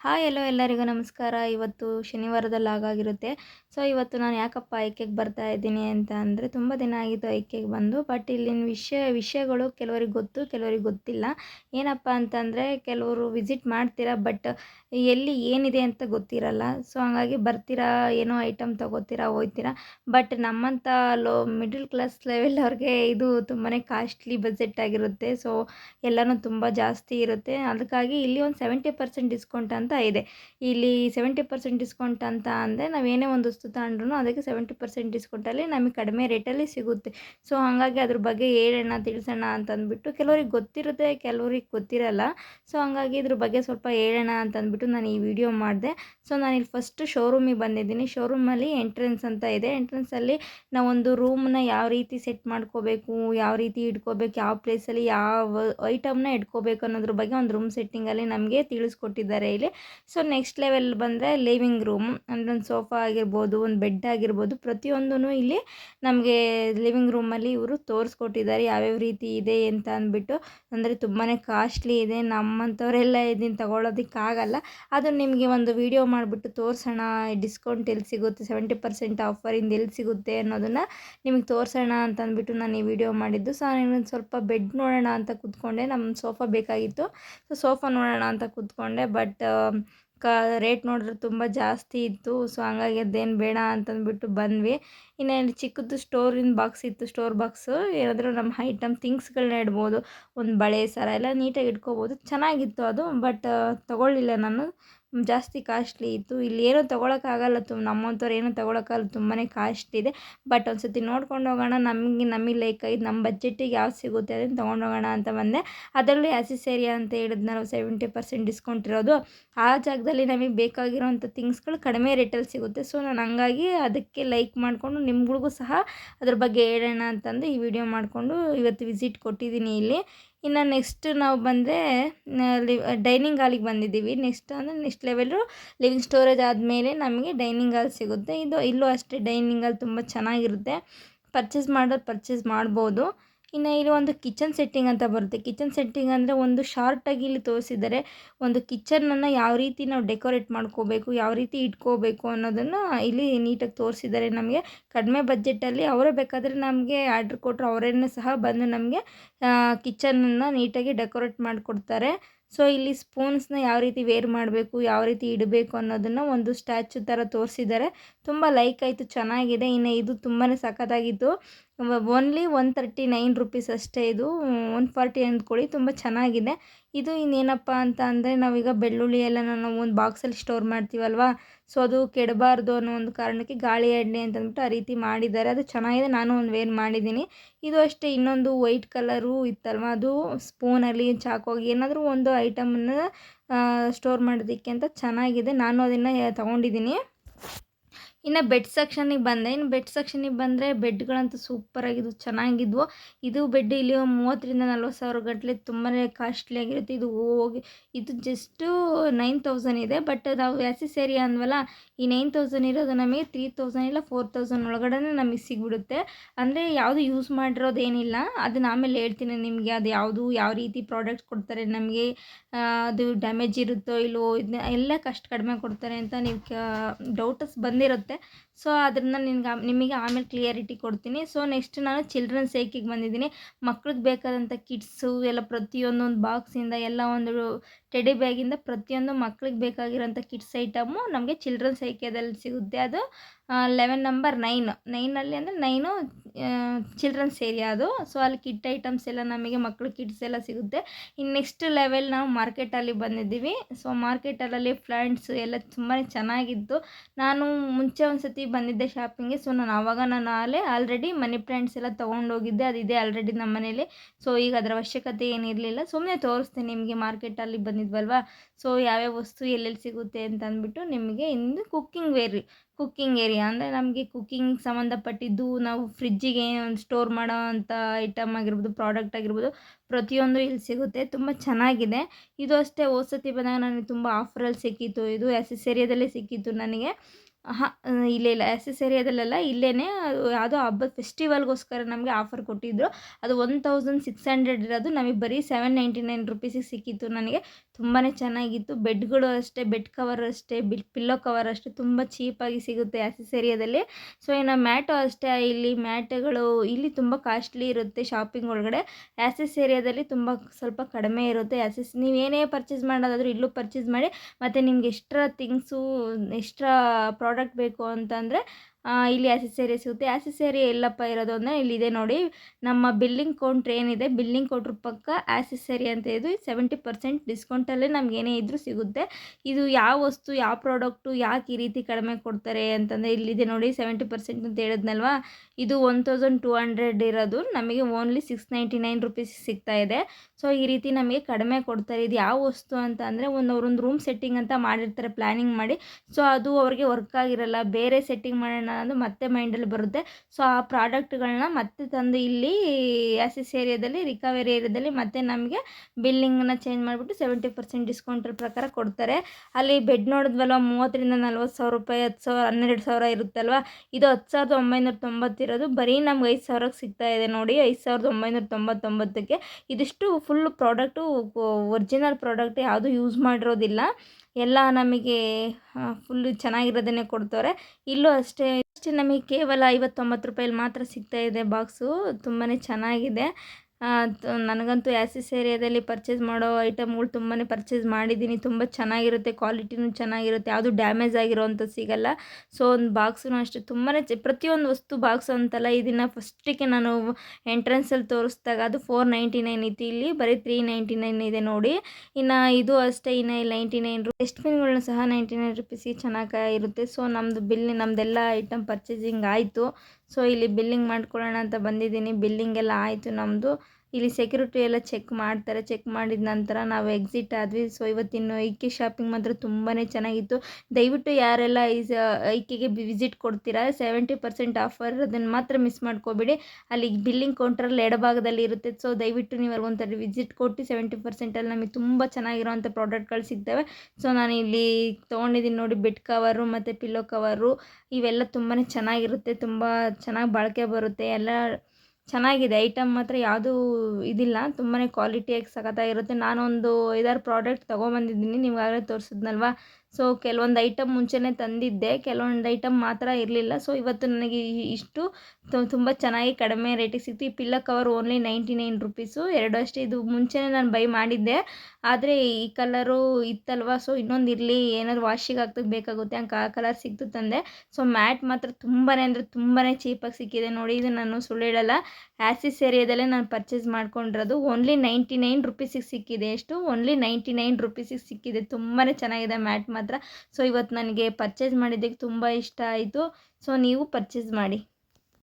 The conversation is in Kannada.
ಹಾಯ್ ಎಲ್ಲೋ ಎಲ್ಲರಿಗೂ ನಮಸ್ಕಾರ. ಇವತ್ತು ಶನಿವಾರದಲ್ಲಿ ಆಗಾಗಿರುತ್ತೆ ಸೊ ಇವತ್ತು ನಾನು ಯಾಕಪ್ಪ ಐಕೆಗೆ ಬರ್ತಾ ಇದ್ದೀನಿ ಅಂತ ಅಂದರೆ ತುಂಬ ದಿನ ಆಗಿತ್ತು ಐಕೆಗೆ ಬಂದು ಬಟ್ ಇಲ್ಲಿನ ವಿಷಯ, ವಿಷಯಗಳು ಕೆಲವರಿಗೆ ಗೊತ್ತು, ಕೆಲವರಿಗೆ ಗೊತ್ತಿಲ್ಲ. ಏನಪ್ಪ ಅಂತಂದರೆ ಕೆಲವರು ವಿಸಿಟ್ ಮಾಡ್ತೀರಾ ಬಟ್ ಎಲ್ಲಿ ಏನಿದೆ ಅಂತ ಗೊತ್ತಿರಲ್ಲ. ಸೊ ಹಂಗಾಗಿ ಬರ್ತೀರಾ, ಏನೋ ಐಟಮ್ ತೊಗೋತೀರಾ, ಹೋಗ್ತೀರಾ. ಬಟ್ ನಮ್ಮಂಥ ಲೋ ಮಿಡಲ್ ಕ್ಲಾಸ್ ಲೆವೆಲ್ ಅವ್ರಿಗೆ ಇದು ತುಂಬಾ ಕಾಸ್ಟ್ಲಿ ಬಜೆಟ್ ಆಗಿರುತ್ತೆ. ಸೊ ಎಲ್ಲನೂ ತುಂಬ ಜಾಸ್ತಿ ಇರುತ್ತೆ. ಅದಕ್ಕಾಗಿ ಇಲ್ಲಿ ಒಂದು ಸೆವೆಂಟಿ ಪರ್ಸೆಂಟ್ ಡಿಸ್ಕೌಂಟ್ ಅಂತ ಇದೆ. ಇಲ್ಲಿ ಸೆವೆಂಟಿ ಪರ್ಸೆಂಟ್ ಡಿಸ್ಕೌಂಟ್ ಅಂತ ಅಂದರೆ ನಾವು ಏನೇ ಒಂದು ವಸ್ತು ತಗೊಂಡ್ರು ಅದಕ್ಕೆ ಸೆವೆಂಟಿ ಪರ್ಸೆಂಟ್ ಡಿಸ್ಕೌಂಟಲ್ಲಿ ನಮಗೆ ಕಡಿಮೆ ರೇಟಲ್ಲಿ ಸಿಗುತ್ತೆ. ಸೊ ಹಾಗಾಗಿ ಅದ್ರ ಬಗ್ಗೆ ಹೇಳೋಣ ತಿಳಿಸೋಣ ಅಂತಂದ್ಬಿಟ್ಟು ಕೆಲವ್ರಿಗೆ ಗೊತ್ತಿರುತ್ತೆ, ಕೆಲವ್ರಿಗೆ ಗೊತ್ತಿರಲ್ಲ. ಸೊ ಹಾಗಾಗಿ ಇದ್ರ ಬಗ್ಗೆ ಸ್ವಲ್ಪ ಹೇಳೋಣ ಅಂತಂದ್ಬಿಟ್ಟು ನಾನು ಈ ವಿಡಿಯೋ ಮಾಡಿದೆ. ಸೊ ನಾನು ಇಲ್ಲಿ ಫಸ್ಟ್ ಶೋರೂಮಿಗೆ ಬಂದಿದ್ದೀನಿ. ಶೋರೂಮಲ್ಲಿ ಎಂಟ್ರೆನ್ಸ್ ಅಂತ ಇದೆ. ಎಂಟ್ರೆನ್ಸಲ್ಲಿ ನಾವೊಂದು ರೂಮ್ನ ಯಾವ ರೀತಿ ಸೆಟ್ ಮಾಡ್ಕೋಬೇಕು, ಯಾವ ರೀತಿ ಇಟ್ಕೋಬೇಕು, ಯಾವ ಪ್ಲೇಸಲ್ಲಿ ಯಾವ ಐಟಮ್ನ ಇಟ್ಕೋಬೇಕು ಅನ್ನೋದ್ರ ಬಗ್ಗೆ ಒಂದು ರೂಮ್ ಸೆಟ್ಟಿಂಗಲ್ಲಿ ನಮಗೆ ತಿಳಿಸ್ಕೊಟ್ಟಿದ್ದಾರೆ ಇಲ್ಲಿ. ಸೊ ನೆಕ್ಸ್ಟ್ ಲೆವೆಲ್ ಬಂದರೆ ಲಿವಿಂಗ್ ರೂಮ್ ಅಂದರೆ ಒಂದು ಸೋಫಾ ಆಗಿರ್ಬೋದು, ಒಂದು ಬೆಡ್ ಆಗಿರ್ಬೋದು. ಪ್ರತಿಯೊಂದೂ ಇಲ್ಲಿ ನಮಗೆ ಲಿವಿಂಗ್ ರೂಮಲ್ಲಿ ಇವರು ತೋರಿಸ್ಕೊಟ್ಟಿದ್ದಾರೆ. ಯಾವ್ಯಾವ ರೀತಿ ಇದೆ ಅಂತ ಅಂದ್ಬಿಟ್ಟು. ಅಂದರೆ ತುಂಬಾ ಕಾಸ್ಟ್ಲಿ ಇದೆ. ನಮ್ಮಂಥವರೆಲ್ಲ ಇದನ್ನು ತಗೊಳ್ಳೋದಕ್ಕಾಗಲ್ಲ ಅದು ನಿಮಗೆ ಒಂದು ವಿಡಿಯೋ ಮಾಡಿಬಿಟ್ಟು ತೋರಿಸೋಣ. ಡಿಸ್ಕೌಂಟ್ ಎಲ್ಲಿ ಸಿಗುತ್ತೆ? ಸೆವೆಂಟಿ ಪರ್ಸೆಂಟ್ ಆಫರಿಂದ ಎಲ್ಲಿ ಸಿಗುತ್ತೆ ಅನ್ನೋದನ್ನು ನಿಮಗೆ ತೋರಿಸೋಣ ಅಂತ ಅಂದ್ಬಿಟ್ಟು ನಾನು ಈ ವಿಡಿಯೋ ಮಾಡಿದ್ದು. ಸೊ ನಾನು ಸ್ವಲ್ಪ ಬೆಡ್ ನೋಡೋಣ ಅಂತ ಕೂತ್ಕೊಂಡೆ. ನಮ್ಮ ಸೋಫಾ ಬೇಕಾಗಿತ್ತು. ಸೊ ಸೋಫಾ ನೋಡೋಣ ಅಂತ ಕೂತ್ಕೊಂಡೆ. ಬಟ್ ಕ, ರೇಟ್ ನೋಡಿದ್ರೆ ತುಂಬ ಜಾಸ್ತಿ ಇತ್ತು. ಸೊ, ಹಂಗಾಗಿ ಅದೇನು ಬೇಡ ಅಂತಂದ್ಬಿಟ್ಟು ಬಂದ್ವಿ. ಇನ್ನೇನು ಚಿಕ್ಕದು ಸ್ಟೋರಿನ ಬಾಕ್ಸ್ ಇತ್ತು. ಸ್ಟೋರ್ ಬಾಕ್ಸು ಏನಾದರೂ ನಮ್ಮ ಐಟಮ್ ಥಿಂಗ್ಸ್ಗಳನ್ನ ಇಡ್ಬೋದು. ಒಂದು ಬಳೆ, ಸರ ಎಲ್ಲ ನೀಟಾಗಿ ಇಟ್ಕೋಬೋದು. ಚೆನ್ನಾಗಿತ್ತು ಅದು ಬಟ್ ತೊಗೊಳ್ಳಿಲ್ಲ ನಾನು. ಜಾಸ್ತಿ ಕಾಸ್ಟ್ಲಿ ಇತ್ತು. ಇಲ್ಲಿ ಏನೂ ತೊಗೊಳಕ್ಕಾಗಲ್ಲ ತುಂಬ ನಮ್ಮಂಥವ್ರು ಏನೂ ತೊಗೊಳಕ್ಕಾಗಲ್ಲ ತುಂಬಾ ಕಾಸ್ಟ್ ಇದೆ. ಬಟ್ ಒಂದು ಸತಿ ನೋಡ್ಕೊಂಡು ಹೋಗೋಣ, ನಮಗೆ ನಮಗೆ ಲೈಕ್ ಐದು ನಮ್ಮ ಬಜೆಟಿಗೆ ಯಾವ್ದು ಸಿಗುತ್ತೆ ಅದನ್ನು ತೊಗೊಂಡು ಹೋಗೋಣ ಅಂತ ಬಂದೆ. ಅದರಲ್ಲೂ ಆ್ಯಸಿಸೇರಿಯಾ ಅಂತ ಹೇಳಿದ್ನಲ್ಲ ಸೆವೆಂಟಿ ಪರ್ಸೆಂಟ್ ಡಿಸ್ಕೌಂಟ್ ಇರೋದು. ಆ ಜಾಗದಲ್ಲಿ ನಮಗೆ ಬೇಕಾಗಿರೋಂಥ ಥಿಂಗ್ಸ್ಗಳು ಕಡಿಮೆ ರೇಟಲ್ಲಿ ಸಿಗುತ್ತೆ. ಸೊ ನಾನು ಹಂಗಾಗಿ ಅದಕ್ಕೆ ಲೈಕ್ ಮಾಡಿಕೊಂಡು ನಿಮ್ಗಳಿಗೂ ಸಹ ಅದ್ರ ಬಗ್ಗೆ ಹೇಳೋಣ ಅಂತಂದು ಈ ವಿಡಿಯೋ ಮಾಡಿಕೊಂಡು ಇವತ್ತು ವಿಸಿಟ್ ಕೊಟ್ಟಿದ್ದೀನಿ ಇಲ್ಲಿ. ಇನ್ನು ನೆಕ್ಸ್ಟ್ ನಾವು ಬಂದರೆ ಲಿ ಡೈನಿಂಗ್ ಹಾಲಿಗೆ ಬಂದಿದ್ದೀವಿ. ನೆಕ್ಸ್ಟ್ ಅಂದರೆ ನೆಕ್ಸ್ಟ್ ಲೆವೆಲು ಲಿವಿಂಗ್ ಸ್ಟೋರೇಜ್ ಆದಮೇಲೆ ನಮಗೆ ಡೈನಿಂಗ್ ಹಾಲ್ ಸಿಗುತ್ತೆ. ಇದು ಇಲ್ಲೂ ಅಷ್ಟೇ ಡೈನಿಂಗ್ ಹಾಲ್ ತುಂಬ ಚೆನ್ನಾಗಿರುತ್ತೆ. ಪರ್ಚೇಸ್ ಮಾಡೋರು ಪರ್ಚೇಸ್ ಮಾಡ್ಬೋದು. ಇನ್ನು ಇಲ್ಲಿ ಒಂದು ಕಿಚನ್ ಸೆಟ್ಟಿಂಗ್ ಅಂತ ಬರುತ್ತೆ. ಕಿಚನ್ ಸೆಟ್ಟಿಂಗ್ ಅಂದರೆ ಒಂದು ಶಾರ್ಟಾಗಿ ಇಲ್ಲಿ ತೋರಿಸಿದ್ದಾರೆ ಒಂದು ಕಿಚನನ್ನು ಯಾವ ರೀತಿ ನಾವು ಡೆಕೋರೇಟ್ ಮಾಡ್ಕೋಬೇಕು, ಯಾವ ರೀತಿ ಇಟ್ಕೋಬೇಕು ಅನ್ನೋದನ್ನು ಇಲ್ಲಿ ನೀಟಾಗಿ ತೋರಿಸಿದ್ದಾರೆ ನಮಗೆ ಕಡಿಮೆ ಬಜೆಟಲ್ಲಿ ಅವರೇ ಬೇಕಾದರೆ ನಮಗೆ ಆರ್ಡ್ರ್ ಕೊಟ್ಟರು ಅವರೇನೆ ಸಹ ಬಂದು ನಮಗೆ ಕಿಚನನ್ನು ನೀಟಾಗಿ ಡೆಕೋರೇಟ್ ಮಾಡಿಕೊಡ್ತಾರೆ. ಸೊ, ಇಲ್ಲಿ ಸ್ಪೂನ್ಸ್ನ ಯಾವ ರೀತಿ ವೇರ್ ಮಾಡಬೇಕು, ಯಾವ ರೀತಿ ಇಡಬೇಕು ಅನ್ನೋದನ್ನು ಒಂದು ಸ್ಟ್ಯಾಚು ಥರ ತೋರಿಸಿದ್ದಾರೆ ತುಂಬ ಲೈಕ್ ಆಯಿತು, ಚೆನ್ನಾಗಿದೆ. ಇನ್ನು ಇದು ತುಂಬಾ ಸಖತ್ತಾಗಿತ್ತು. Only one thirty nine rupees ಅಷ್ಟೇ ಇದು. ಒನ್ ಫಾರ್ಟಿ ಅಂದ್ಕೊಳ್ಳಿ, ತುಂಬ ಚೆನ್ನಾಗಿದೆ. ಇದು ಇನ್ನೇನಪ್ಪ ಅಂತ ಅಂದರೆ, ನಾವೀಗ ಬೆಳ್ಳುಳ್ಳಿ ಎಲ್ಲ ನಾವು ಒಂದು ಬಾಕ್ಸಲ್ಲಿ ಸ್ಟೋರ್ ಮಾಡ್ತೀವಲ್ವ? ಸೊ ಅದು ಕೆಡಬಾರ್ದು ಅನ್ನೋ ಒಂದು ಕಾರಣಕ್ಕೆ ಗಾಳಿ ಎಣ್ಣೆ ಅಂತಂದ್ಬಿಟ್ಟು ಆ ರೀತಿ ಮಾಡಿದ್ದಾರೆ. ಅದು ಚೆನ್ನಾಗಿದೆ, ನಾನು ಒಂದು ವೇರ್ ಮಾಡಿದ್ದೀನಿ. ಇದು ಅಷ್ಟೇ, ಇನ್ನೊಂದು ವೈಟ್ ಕಲರು ಇತ್ತಲ್ವ? ಅದು ಸ್ಪೂನಲ್ಲಿ ಚಾಕೋಗಿ ಏನಾದರೂ ಒಂದು ಐಟಮನ್ನು ಸ್ಟೋರ್ ಮಾಡೋದಕ್ಕೆ ಅಂತ ಚೆನ್ನಾಗಿದೆ. ನಾನು ಅದನ್ನು ತೊಗೊಂಡಿದ್ದೀನಿ. ಇನ್ನು ಬೆಡ್ ಸೆಕ್ಷನಿಗೆ ಬಂದೆ. ಇನ್ನು ಬೆಡ್ ಸೆಕ್ಷನಿಗೆ ಬಂದರೆ ಬೆಡ್ಗಳಂತೂ ಸೂಪರಾಗಿದ್ವು ಚೆನ್ನಾಗಿದ್ವು. ಇದು ಬೆಡ್ ಇಲ್ಲಿ ಮೂವತ್ತರಿಂದ ನಲ್ವತ್ತು ಸಾವಿರ ಗಟ್ಟಲೆ ತುಂಬಾ ಕಾಸ್ಟ್ಲಿ ಆಗಿರುತ್ತೆ. ಇದು ಹೋಗಿ, ಇದು ಜಸ್ಟು ನೈನ್ ತೌಸಂಡ್ ಇದೆ. ಬಟ್ ನಾವು ಆ್ಯಸಿಸೇರಿ ಅಂದ್ವಲ್ಲ, ಈ ನೈನ್ ತೌಸಂಡ್ ಇರೋದು ನಮಗೆ ತ್ರೀ ತೌಸಂಡ್ ಇಲ್ಲ ಫೋರ್ ತೌಸಂಡ್ ಒಳಗಡೆ ನಮಗೆ ಸಿಗ್ಬಿಡುತ್ತೆ. ಅಂದರೆ ಯಾವುದು ಯೂಸ್ ಮಾಡಿರೋದು ಏನಿಲ್ಲ. ಅದನ್ನ ಆಮೇಲೆ ಹೇಳ್ತೀನಿ ನಿಮಗೆ, ಅದು ಯಾವುದು, ಯಾವ ರೀತಿ ಪ್ರಾಡಕ್ಟ್ಸ್ ಕೊಡ್ತಾರೆ ನಮಗೆ ಅದು ಡ್ಯಾಮೇಜ್ ಇರುತ್ತೋ ಇಲ್ಲೋ ಇದನ್ನ ಎಲ್ಲ ಕಷ್ಟ ಕಡಿಮೆ ಕೊಡ್ತಾರೆ ಅಂತ ನೀವು ಡೌಟಸ್ ಬಂದಿರುತ್ತೆ. ಸೊ ಅದನ್ನು ನಿನ್ಗೆ ನಿಮಗೆ ಆಮೇಲೆ ಕ್ಲಿಯರಿಟಿ ಕೊಡ್ತೀನಿ. ಸೊ ನೆಕ್ಸ್ಟ್ ನಾನು ಚಿಲ್ಡ್ರನ್ಸ್ ಏಕಿಗೆ ಬಂದಿದ್ದೀನಿ. ಮಕ್ಳಿಗೆ ಬೇಕಾದಂಥ ಕಿಟ್ಸು ಎಲ್ಲ ಪ್ರತಿಯೊಂದೊಂದು ಬಾಕ್ಸಿಂದ ಎಲ್ಲ ಒಂದು ಟೆಡಿ ಬ್ಯಾಗಿಂದ ಪ್ರತಿಯೊಂದು ಮಕ್ಳಿಗೆ ಬೇಕಾಗಿರೋಂಥ ಕಿಡ್ಸ್ ಐಟಮು ನಮಗೆ ಚಿಲ್ಡ್ರನ್ಸ್ ಐಕ್ಯದಲ್ಲಿ ಸಿಗುತ್ತೆ. ಅದು ಲೆವೆನ್ ನಂಬರ್ ನೈನ್. ನೈನಲ್ಲಿ ಅಂದರೆ ನೈನು ಚಿಲ್ಡ್ರನ್ಸ್ ಏರಿಯಾ ಅದು. ಸೊ, ಅಲ್ಲಿ ಕಿಟ್ ಐಟಮ್ಸ್ ಎಲ್ಲ ನಮಗೆ ಮಕ್ಕಳು ಕಿಡ್ಸ್ ಎಲ್ಲ ಸಿಗುತ್ತೆ. ಇನ್ನು ನೆಕ್ಸ್ಟ್ ಲೆವೆಲ್ ನಾವು ಮಾರ್ಕೆಟಲ್ಲಿ ಬಂದಿದ್ದೀವಿ. ಸೊ, ಮಾರ್ಕೆಟಲ್ಲಿ ಫ್ರೆಂಡ್ಸ್ ಎಲ್ಲ ತುಂಬಾ ಚೆನ್ನಾಗಿತ್ತು. ನಾನು ಮುಂಚೆ ಒಂದು ಸತಿ ಬಂದಿದ್ದೆ ಶಾಪಿಂಗ್ಗೆ. ಸೊ, ನಾನು ಆವಾಗ ನಾನು ಅಲ್ಲೇ ಆಲ್ರೆಡಿ ಮನಿ ಪ್ಲ್ಯಾಂಟ್ಸ್ ಎಲ್ಲ ತೊಗೊಂಡೋಗಿದ್ದೆ. ಅದಿದೆ ಆಲ್ರೆಡಿ ನಮ್ಮ ಮನೇಲಿ ಸೊ, ಈಗ ಅದರ ಅವಶ್ಯಕತೆ ಏನಿರಲಿಲ್ಲ. ಸುಮ್ಮನೆ ತೋರಿಸ್ತೀನಿ ನಿಮಗೆ ಮಾರ್ಕೆಟಲ್ಲಿ ಬಂದಿದ್ವಲ್ವಾ ಸೊ ಯಾವ್ಯಾವ ವಸ್ತು ಎಲ್ಲೆಲ್ಲಿ ಸಿಗುತ್ತೆ ಅಂತ ಅಂದ್ಬಿಟ್ಟು ನಿಮಗೆ ಇಂದು ಕುಕ್ಕಿಂಗ್ ವೇರಿ ಕುಕ್ಕಿಂಗ್ ಏರಿಯಾ ಅಂದರೆ ನಮಗೆ ಕುಕ್ಕಿಂಗ್ ಸಂಬಂಧಪಟ್ಟಿದ್ದು ನಾವು ಫ್ರಿಜ್ಜಿಗೆ ಸ್ಟೋರ್ ಮಾಡೋ ಅಂಥ ಐಟಮ್ ಆಗಿರ್ಬೋದು ಪ್ರಾಡಕ್ಟ್ ಆಗಿರ್ಬೋದು ಪ್ರತಿಯೊಂದು ಇಲ್ಲಿ ಸಿಗುತ್ತೆ. ತುಂಬ ಚೆನ್ನಾಗಿದೆ. ಇದು ಅಷ್ಟೇ ಓಸತಿ ಸತಿ ಬಂದಾಗ ನನಗೆ ತುಂಬ ಆಫರಲ್ಲಿ ಸಿಕ್ಕಿತ್ತು. ಇದು ಎಸೆಸರಿಯಾದಲ್ಲೇ ಸಿಕ್ಕಿತ್ತು ನನಗೆ. ಹಾಂ, ಇಲ್ಲ ಇಲ್ಲ ಎಸೆಸರಿಯಾದಲ್ಲೆಲ್ಲ ಇಲ್ಲೇ ಅದು ಯಾವುದೋ ಹಬ್ಬದ ಫೆಸ್ಟಿವಲ್ಗೋಸ್ಕರ ನಮಗೆ ಆಫರ್ ಕೊಟ್ಟಿದ್ದರು ಅದು ಒನ್ ತೌಸಂಡ್ ಸಿಕ್ಸ್ ಹಂಡ್ರೆಡ್ ಇರೋದು. ನಮಗೆ ಬರೀ ಸೆವೆನ್ ನೈಂಟಿ ನೈನ್ ರುಪೀಸಿಗೆ ಸಿಕ್ಕಿತ್ತು ನನಗೆ. ತುಂಬಾ ಚೆನ್ನಾಗಿತ್ತು. ಬೆಡ್ಗಳು ಅಷ್ಟೇ, ಬೆಡ್ ಕವರ್ ಅಷ್ಟೇ ಬಿಲ್ ಪಿಲ್ಲೋ ಕವರ್ ಅಷ್ಟೇ ತುಂಬ ಚೀಪಾಗಿ ಸಿಗುತ್ತೆ ಆ್ಯಸೆಸರಿಯದಲ್ಲಿ ಸೊ, ಇನ್ನು ಮ್ಯಾಟು ಅಷ್ಟೇ, ಇಲ್ಲಿ ಮ್ಯಾಟ್ಗಳು ಇಲ್ಲಿ ತುಂಬ ಕಾಸ್ಟ್ಲಿ ಇರುತ್ತೆ ಶಾಪಿಂಗ್ ಒಳಗಡೆ. ಏರಿಯಾದಲ್ಲಿ ತುಂಬ ಸ್ವಲ್ಪ ಕಡಿಮೆ ಇರುತ್ತೆ. ಆ್ಯಸೆಸ್ ನೀವು ಏನೇ ಪರ್ಚೇಸ್ ಮಾಡೋದಾದರೂ ಇಲ್ಲೂ ಪರ್ಚೇಸ್ ಮಾಡಿ, ಮತ್ತು ನಿಮ್ಗೆ ಎಕ್ಸ್ಟ್ರಾ ಥಿಂಗ್ಸು, ಎಕ್ಸ್ಟ್ರಾ ಪ್ರಾಡಕ್ಟ್ ಬೇಕು ಅಂತಂದರೆ ಇಲ್ಲಿ ಆ್ಯಸೆಸರಿ ಸಿಗುತ್ತೆ. ಆ್ಯಸೆಸರಿ ಎಲ್ಲಪ್ಪ ಇರೋದು ಅಂದರೆ ಇಲ್ಲಿದೆ ನೋಡಿ. ನಮ್ಮ ಬಿಲ್ಲಿಂಗ್ ಕೌಂಟ್ರ್ ಏನಿದೆ? ಬಿಲ್ಲಿಂಗ್ ಕೌಂಟ್ರ್ ಪಕ್ಕ ಆ್ಯಸೆಸರಿ ಅಂತ ಇದು ಸೆವೆಂಟಿ ಪರ್ಸೆಂಟ್ ಡಿಸ್ಕೌಂಟಲ್ಲೇ ನಮ್ಗೆ ಏನೇ ಇದ್ದರೂ ಸಿಗುತ್ತೆ. ಇದು ಯಾವ ವಸ್ತು, ಯಾವ ಪ್ರಾಡಕ್ಟು ಯಾಕೆ ಈ ರೀತಿ ಕಡಿಮೆ ಕೊಡ್ತಾರೆ ಅಂತಂದರೆ ಇಲ್ಲಿದೆ ನೋಡಿ ಸೆವೆಂಟಿ ಪರ್ಸೆಂಟ್ ಅಂತ ಹೇಳಿದ್ನಲ್ವಾ? ಇದು ಒನ್ ತೌಸಂಡ್ ಟೂ ಹಂಡ್ರೆಡ್ ಇರೋದು. ನಮಗೆ only six ninety nine rupees ಸಿಗ್ತಾ ಇದೆ. ಸೊ ಈ ರೀತಿ ನಮಗೆ ಕಡಿಮೆ ಕೊಡ್ತಾರೆ. ಇದು ಯಾವ ವಸ್ತು ಅಂತ ಅಂದರೆ ಒಂದು ಅವರೊಂದು ರೂಮ್ ಸೆಟ್ಟಿಂಗ್ ಅಂತ ಮಾಡಿರ್ತಾರೆ ಪ್ಲ್ಯಾನಿಂಗ್ ಮಾಡಿ. ಸೊ ಅದು ಅವ್ರಿಗೆ ವರ್ಕ್ ಆಗಿರಲ್ಲ. ಬೇರೆ ಸೆಟ್ಟಿಂಗ್ ಮಾಡೋಣ ಅನ್ನೋದು ಮತ್ತೆ ಮೈಂಡಲ್ಲಿ ಬರುತ್ತೆ. ಸೊ ಆ ಪ್ರಾಡಕ್ಟ್ಗಳನ್ನ ಮತ್ತೆ ತಂದು ಇಲ್ಲಿ ಆಸಿಸ್ ಏರಿಯಾದಲ್ಲಿ ರಿಕವರಿ ಏರಿಯಾದಲ್ಲಿ ಮತ್ತೆ ನಮಗೆ ಬಿಲ್ಲಿಂಗನ್ನ ಚೇಂಜ್ ಮಾಡಿಬಿಟ್ಟು ಸೆವೆಂಟಿ ಪರ್ಸೆಂಟ್ ಡಿಸ್ಕೌಂಟ್ ಪ್ರಕಾರ ಕೊಡ್ತಾರೆ. ಅಲ್ಲಿ ಬೆಡ್ ನೋಡಿದ್ವಲ್ವ, ಮೂವತ್ತರಿಂದ ನಲ್ವತ್ತು ಸಾವಿರ ರೂಪಾಯಿ, ಹತ್ತು ಸಾವಿರ, ಹನ್ನೆರಡು ಸಾವಿರ ಇರುತ್ತಲ್ವ? ಇದು ಹತ್ತು ಸಾವಿರದ ಒಂಬೈನೂರ ತೊಂಬತ್ತಿರೋದು ಬರೀ ನಮ್ಗೆ ಐದು ಸಾವಿರಕ್ಕೆ ಸಿಗ್ತಾ ಇದೆ ನೋಡಿ, ಐದು ಸಾವಿರದ ಒಂಬೈನೂರ ತೊಂಬತ್ತೊಂಬತ್ತಕ್ಕೆ ಇದಿಷ್ಟು ಫುಲ್ ಪ್ರಾಡಕ್ಟು ಒರಿಜಿನಲ್ ಪ್ರಾಡಕ್ಟ್ ಯಾವುದು ಯೂಸ್ ಮಾಡಿರೋದಿಲ್ಲ. ಎಲ್ಲ ನಮಗೆ ಫುಲ್ಲು ಚೆನ್ನಾಗಿರೋದನ್ನೇ ಕೊಡ್ತಾರೆ ಇಲ್ಲೂ ಅಷ್ಟೇ ಅಷ್ಟೇ ನಮಗೆ ಕೇವಲ ಐವತ್ತೊಂಬತ್ತು ರೂಪಾಯಲ್ಲಿ ಮಾತ್ರ ಸಿಗ್ತಾ ಇದೆ ಬಾಕ್ಸು ತುಂಬಾ ಚೆನ್ನಾಗಿದೆ. ನನಗಂತೂ ಆ್ಯಸಿಸ್ ಏರಿಯಾದಲ್ಲಿ ಪರ್ಚೇಸ್ ಮಾಡೋ ಐಟಮ್ಗಳು ತುಂಬಾ ಪರ್ಚೇಸ್ ಮಾಡಿದ್ದೀನಿ. ತುಂಬ ಚೆನ್ನಾಗಿರುತ್ತೆ ಕ್ವಾಲಿಟಿನೂ ಚೆನ್ನಾಗಿರುತ್ತೆ, ಯಾವುದು ಡ್ಯಾಮೇಜ್ ಆಗಿರೋವಂಥದ್ದು ಸಿಗಲ್ಲ. ಸೊ ಒಂದು ಬಾಕ್ಸೂ ಅಷ್ಟೇ. ತುಂಬಾ ಚ, ಪ್ರತಿಯೊಂದು ವಸ್ತು ಬಾಕ್ಸ್ ಅಂತಲ್ಲ ಇದನ್ನು ಫಸ್ಟಿಗೆ ನಾನು ಎಂಟ್ರೆನ್ಸಲ್ಲಿ ತೋರಿಸ್ದಾಗ ಅದು ಫೋರ್ ನೈಂಟಿ ನೈನ್ ಇತ್ತು. ಇಲ್ಲಿ ಬರೀ ತ್ರೀ ನೈಂಟಿ ನೈನ್ ಇದೆ ನೋಡಿ. ಇನ್ನು ಇದು ಅಷ್ಟೇ, ಇನ್ನು ನೈಂಟಿ ನೈನ್ ರು ಡಸ್ಟ್ಬಿನ್ಗಳನ್ನ ಸಹ ನೈಂಟಿ ನೈನ್ ರುಪೀಸಿಗೆ ಚೆನ್ನಾಗಿ ಇರುತ್ತೆ. ಸೊ ನಮ್ಮದು ಬಿಲ್ ನಮ್ಮದೆಲ್ಲ ಐಟಮ್ ಪರ್ಚೇಸಿಂಗ್ ಆಯಿತು. ಸೊ ಇಲ್ಲಿ ಬಿಲ್ಲಿಂಗ್ ಮಾಡ್ಕೊಳ್ಳೋಣ ಅಂತ ಬಂದಿದ್ದೀನಿ. ಬಿಲ್ಲಿಂಗ್ ಎಲ್ಲ ಆಯಿತು ನಮ್ಮದು ಇಲ್ಲಿ ಸೆಕ್ಯೂರಿಟಿ ಎಲ್ಲ ಚೆಕ್ ಮಾಡ್ತಾರೆ. ಚೆಕ್ ಮಾಡಿದ ನಂತರ ನಾವು ಎಕ್ಸಿಟ್ ಆದ್ವಿ. ಸೊ ಇವತ್ತಿನ ಐಕೆ ಶಾಪಿಂಗ್ ಮಾತ್ರ ತುಂಬಾ ಚೆನ್ನಾಗಿತ್ತು. ದಯವಿಟ್ಟು ಯಾರೆಲ್ಲ ಈಸ್ ಐಕೆಗೆ ವಿಸಿಟ್ ಕೊಡ್ತೀರಾ ಸೆವೆಂಟಿ ಪರ್ಸೆಂಟ್ ಆಫರ್ ಅದನ್ನು ಮಾತ್ರ ಮಿಸ್ ಮಾಡ್ಕೋಬೇಡಿ. ಅಲ್ಲಿ ಬಿಲ್ಲಿಂಗ್ ಕೌಂಟ್ರಲ್ಲಿ ಎಡಭಾಗದಲ್ಲಿ ಇರುತ್ತೆ. ಸೊ ದಯವಿಟ್ಟು ನೀವು ಒಂಥರ ವಿಸಿಟ್ ಕೊಟ್ಟು ಸೆವೆಂಟಿ ಪರ್ಸೆಂಟಲ್ಲಿ ನಮಗೆ ತುಂಬ ಚೆನ್ನಾಗಿರುವಂಥ ಪ್ರಾಡಕ್ಟ್ಗಳು ಸಿಗ್ತವೆ. ಸೊ ನಾನು ಇಲ್ಲಿ ತೊಗೊಂಡಿದ್ದೀನಿ ನೋಡಿ ಬೆಡ್ ಕವರು ಮತ್ತು ಪಿಲ್ಲೋ ಕವರು ಇವೆಲ್ಲ ತುಂಬಾ ಚೆನ್ನಾಗಿರುತ್ತೆ. ತುಂಬ ಚೆನ್ನಾಗಿ ಬಾಳಿಕೆ ಬರುತ್ತೆ. ಎಲ್ಲ ಚೆನ್ನಾಗಿದೆ. ಐಟಮ್ ಮಾತ್ರ ಯಾವುದೂ ಇದಿಲ್ಲ. ತುಂಬಾ ಕ್ವಾಲಿಟಿಯಾಗಿ ಸಖತ್ತಾಗಿರುತ್ತೆ. ನಾನೊಂದು ಐದಾರು ಪ್ರಾಡಕ್ಟ್ ತೊಗೊಂಬಂದಿದ್ದೀನಿ. ನಿಮ್ಗಾಗಲೇ ತೋರಿಸಿದ್ನಲ್ವ? ಸೊ ಕೆಲವೊಂದು ಐಟಮ್ ಮುಂಚೆನೇ ತಂದಿದ್ದೆ. ಕೆಲವೊಂದು ಐಟಮ್ ಮಾತ್ರ ಇರಲಿಲ್ಲ. ಸೊ ಇವತ್ತು ನನಗೆ ಇಷ್ಟು ತುಂಬ ಚೆನ್ನಾಗಿ ಕಡಿಮೆ ರೇಟಿಗೆ ಸಿಕ್ತು. ಈ pillow cover only ninety nine rupees ಎರಡು ಅಷ್ಟೇ. ಇದು ಮುಂಚೆನೇ ನಾನು ಬೈ ಮಾಡಿದ್ದೆ. ಆದರೆ ಈ ಕಲರು ಇತ್ತಲ್ವ? ಸೊ ಇನ್ನೊಂದು ಇರಲಿ. ಏನಾದ್ರು ವಾಶಿಗೆ ಹಾಕ್ತಕ್ಕೆ ಬೇಕಾಗುತ್ತೆ ಹಂಗೆ ಆ ಕಲರ್ ಸಿಕ್ತು ತಂದೆ. ಸೊ ಮ್ಯಾಟ್ ಮಾತ್ರ ತುಂಬಾ ಅಂದರೆ ತುಂಬಾ ಚೀಪಾಗಿ ಸಿಕ್ಕಿದೆ ನೋಡಿ. ಇದು ನಾನು ಸುಳ್ಳು ಹೇಳಲ್ಲ. ಆ್ಯಸಿಸ್ ಏರಿಯಾದಲ್ಲೇ ನಾನು ಪರ್ಚೇಸ್ ಮಾಡ್ಕೊಂಡಿರೋದು. ಓನ್ಲಿ ನೈಂಟಿ ನೈನ್ ರುಪೀಸಿಗೆ ಸಿಕ್ಕಿದೆ. ಎಷ್ಟು? ಓನ್ಲಿ ನೈಂಟಿ ನೈನ್ ರುಪೀಸಿಗೆ ಸಿಕ್ಕಿದೆ. ತುಂಬಾ ಚೆನ್ನಾಗಿದೆ ಮ್ಯಾಟ್ ಮಾತ್ರ. ಸೊ ಇವತ್ತು ನನಗೆ ಪರ್ಚೇಸ್ ಮಾಡಿದ್ದಕ್ಕೆ ತುಂಬ ಇಷ್ಟ ಆಯಿತು. ಸೊ ನೀವು ಪರ್ಚೇಸ್ ಮಾಡಿ.